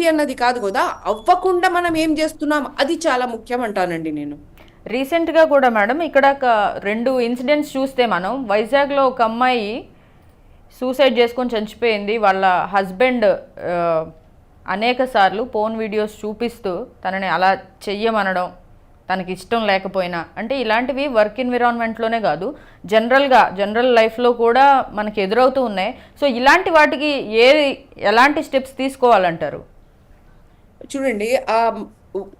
ఏంటి అన్నది కాదు కదా అవ్వకుండా మనం ఏం చేస్తున్నాం? అది చాలా ముఖ్యం అంటానండి నేను. రీసెంట్గా కూడా మేడం ఇక్కడ రెండు ఇన్సిడెంట్స్ చూస్తే మనం. వైజాగ్లో ఒక అమ్మాయి సూసైడ్ చేసుకొని చనిపోయింది. వాళ్ళ హస్బెండ్ అనేక సార్లు ఫోన్ వీడియోస్ చూపిస్తూ తనని అలా చెయ్యమనడం తనకి ఇష్టం లేకపోయినా. అంటే ఇలాంటివి వర్క్ ఎన్విరాన్మెంట్లోనే కాదు. జనరల్గా జనరల్ లైఫ్లో కూడా మనకి ఎదురవుతూ ఉన్నాయి. సో ఇలాంటి వాటికి ఏ ఎలాంటి స్టెప్స్ తీసుకోవాలంటారు? చూడండి ఆ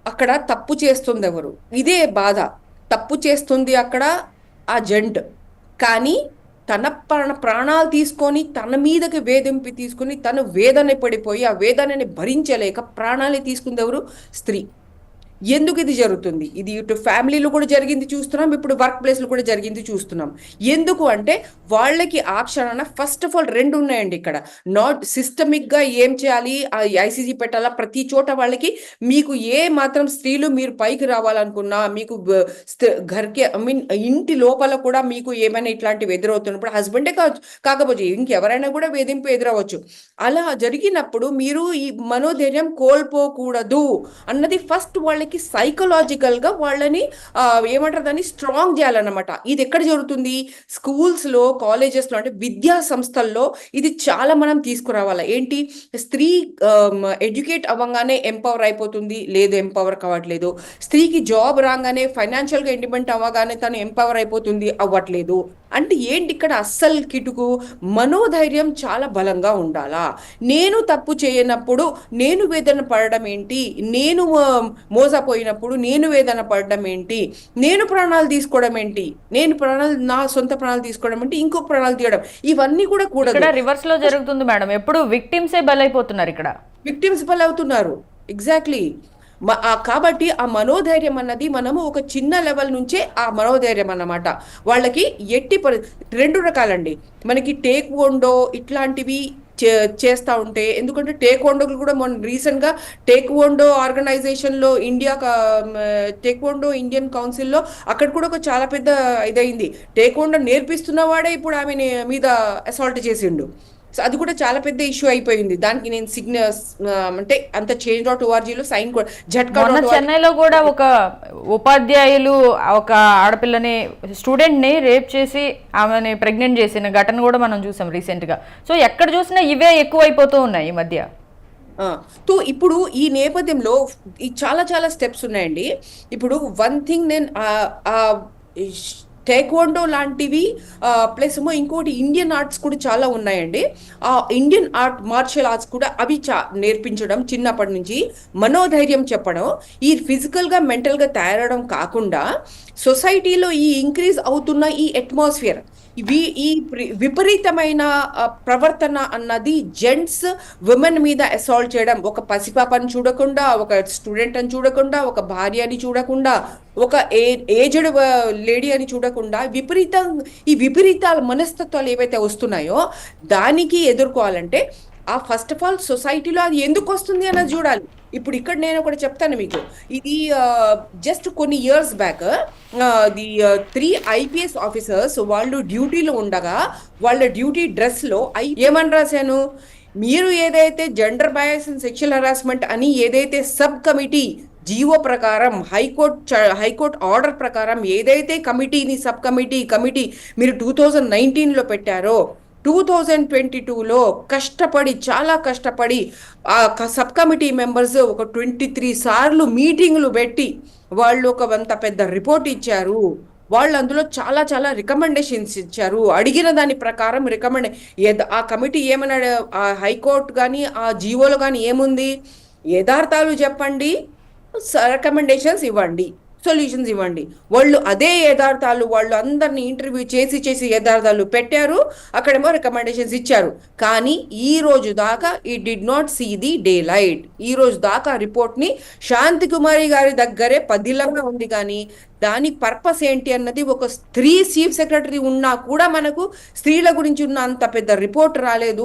అక్కడ తప్పు చేస్తుంది ఎవరు ఇదే బాధ. తప్పు చేస్తుంది అక్కడ ఆ జంట్. కానీ తన ప్రాణ ప్రాణాలు తీసుకొని తన మీదకి వేధింపు తీసుకొని తను వేదన పడిపోయి ఆ వేదనని భరించలేక ప్రాణాలు తీసుకుంది ఎవరు స్త్రీ. ఎందుకు ఇది జరుగుతుంది? ఇది ఇటు ఫ్యామిలీలో కూడా జరిగింది చూస్తున్నాం ఇప్పుడు వర్క్ ప్లేస్లో కూడా జరిగింది చూస్తున్నాం. ఎందుకు అంటే వాళ్ళకి ఆప్షన్ క్షణాన ఫస్ట్ ఆఫ్ ఆల్ రెండు ఉన్నాయండి ఇక్కడ. నాట్ సిస్టమిక్గా ఏం చేయాలి? ఆ ఐసీజీ పెట్టాలా? ప్రతి చోట వాళ్ళకి మీకు ఏ మాత్రం స్త్రీలు మీరు పైకి రావాలనుకున్నా మీకు ఘర్కి ఐ మీన్ ఇంటి లోపల కూడా మీకు ఏమైనా ఇట్లాంటివి ఎదురవుతున్నప్పుడు హస్బెండే కావచ్చు కాకపోతే ఇంకెవరైనా కూడా వేధింపు ఎదురవచ్చు. అలా జరిగినప్పుడు మీరు ఈ మనోధైర్యం కోల్పోకూడదు అన్నది ఫస్ట్ వాళ్ళకి సైకలాజికల్గా వాళ్ళని ఏమంటారు దాన్ని స్ట్రాంగ్ చేయాలన్నమాట. ఇది ఎక్కడ జరుగుతుంది? స్కూల్స్లో కాలేజెస్లో అంటే విద్యా సంస్థల్లో ఇది చాలా మనం తీసుకురావాలి. ఏంటి? స్త్రీ ఎడ్యుకేట్ అవ్వగానే ఎంపవర్ అయిపోతుంది. లేదు ఎంపవర్ కావట్లేదు. స్త్రీకి జాబ్ రాగానే ఫైనాన్షియల్గా ఇండిపెండెంట్ అవ్వగానే తను ఎంపవర్ అయిపోతుంది. అవ్వట్లేదు. అంటే ఏంటి ఇక్కడ అస్సలు కిటుకు? మనోధైర్యం చాలా బలంగా ఉండాలా? నేను తప్పు చేయనప్పుడు నేను వేదన పడడం ఏంటి? నేను మోసపోయినప్పుడు నేను వేదన పడడం ఏంటి? నేను ప్రాణాలు తీసుకోవడం ఏంటి? నేను ప్రాణాలు నా సొంత ప్రాణాలు తీసుకోవడం ఏంటి? ఇంకో ప్రాణాలు తీయడం. ఇవన్నీ కూడా ఇక్కడ రివర్స్లో జరుగుతుంది మేడం. ఎప్పుడు విక్టిమ్సే బలైపోతున్నారు ఇక్కడ. విక్టిమ్స్ అవుతున్నారు ఎగ్జాక్ట్లీ కాబట్టి ఆ మనోధైర్యం అన్నది మనము ఒక చిన్న లెవెల్ నుంచే ఆ మనోధైర్యం అన్నమాట. వాళ్ళకి ఎట్టి పరి రెండు రకాలండి. మనకి టేక్ వండో ఇట్లాంటివి చే- చేస్తా ఉంటే ఎందుకంటే టేక్ వండోలు కూడా మొన్న రీసెంట్గా టేక్ వండో ఆర్గనైజేషన్లో ఇండియా టేక్ వండో ఇండియన్ కౌన్సిల్లో అక్కడ కూడా ఒక చాలా పెద్ద ఇదైంది టేక్ వండో నేర్పిస్తున్న వాడే ఇప్పుడు ఆమె మీద అసాల్ట్ చేసిండు. సో అది కూడా చాలా పెద్ద ఇష్యూ అయిపోయింది. దానికి నేను సిగ్నల్స్ అంటే అంత చేంజ్ డాట్ ఓఆర్జీలో సైన్ కూడా జట్కా చెన్నైలో కూడా ఒక ఉపాధ్యాయులు ఒక ఆడపిల్లని స్టూడెంట్ని రేప్ చేసి ఆమెని ప్రెగ్నెంట్ చేసిన ఘటన కూడా మనం చూసాం రీసెంట్గా సో ఎక్కడ చూసినా ఇవే ఎక్కువైపోతూ ఉన్నాయి ఈ మధ్య. తో ఇప్పుడు ఈ నేపథ్యంలో ఈ చాలా చాలా స్టెప్స్ ఉన్నాయండి. ఇప్పుడు వన్ థింగ్ నేను టేక్వాండో లాంటివి ప్లస్ ఇంకోటి ఇండియన్ ఆర్ట్స్ కూడా చాలా ఉన్నాయండి. ఆ ఇండియన్ ఆర్ట్ మార్షల్ ఆర్ట్స్ కూడా అవి చా నేర్పించడం చిన్నప్పటి నుంచి మనోధైర్యం చెప్పడం ఈ ఫిజికల్గా మెంటల్గా తయారవడం కాకుండా సొసైటీలో ఈ ఇంక్రీజ్ అవుతున్న ఈ అట్మాస్ఫియర్ ఇవి ఈ విపరీతమైన ప్రవర్తన అన్నది జెంట్స్ ఉమెన్ మీద అసాల్ట్ చేయడం. ఒక పసిపాపని చూడకుండా ఒక స్టూడెంట్ అని చూడకుండా ఒక భార్య అని చూడకుండా ఒక ఏ ఏజ్డ్ లేడీ అని చూడకుండా విపరీతం ఈ విపరీతాల మనస్తత్వాలు ఏవైతే వస్తున్నాయో దానికి ఎదుర్కోవాలంటే ఆ ఫస్ట్ ఆఫ్ ఆల్ సొసైటీలో అది ఎందుకు వస్తుంది అన్నది చూడాలి. ఇప్పుడు ఇక్కడ నేను ఒకటి చెప్తాను మీకు. ఇది జస్ట్ కొన్ని years back the three IPS officers వాళ్ళు డ్యూటీలో ఉండగా వాళ్ళ డ్యూటీ డ్రెస్లో ఐ ఏమని రాశాను? మీరు ఏదైతే gender bias and sexual harassment అని ఏదైతే సబ్ కమిటీ జీవో ప్రకారం హైకోర్ట్ చ- హైకోర్ట్ ఆర్డర్ ప్రకారం ఏదైతే కమిటీని సబ్ కమిటీ కమిటీ మీరు టూ థౌజండ్ నైన్టీన్లో పెట్టారో టూ థౌజండ్ ట్వంటీ టూలో కష్టపడి చాలా కష్టపడి ఆ సబ్ కమిటీ మెంబర్స్ ఒక ట్వంటీ త్రీ సార్లు మీటింగ్లు పెట్టి వాళ్ళు ఒక అంత పెద్ద రిపోర్ట్ ఇచ్చారు. వాళ్ళు అందులో చాలా చాలా రికమెండేషన్స్ ఇచ్చారు. అడిగిన దాని ప్రకారం రికమెండ్ ఆ కమిటీ ఏమన్నా ఆ హైకోర్టు కానీ ఆ జీవోలో కానీ ఏముంది? యథార్థాలు చెప్పండి. రికమెండేషన్స్ ఇవ్వండి. సొల్యూషన్స్ ఇవ్వండి. వాళ్ళు అదే యథార్థాలు వాళ్ళు అందరిని ఇంటర్వ్యూ చేసి చేసి యథార్థాలు పెట్టారు. అక్కడేమో రికమెండేషన్స్ ఇచ్చారు. కానీ ఈ రోజు దాకా ఈ did not see the daylight ఈ రోజు దాకా రిపోర్ట్ని శాంతి కుమారి గారి దగ్గరే పదిలంగా ఉంది కానీ దాని పర్పస్ ఏంటి అన్నది ఒక స్త్రీ చీఫ్ సెక్రటరీ ఉన్నా కూడా మనకు స్త్రీల గురించి ఉన్న అంత పెద్ద రిపోర్ట్ రాలేదు.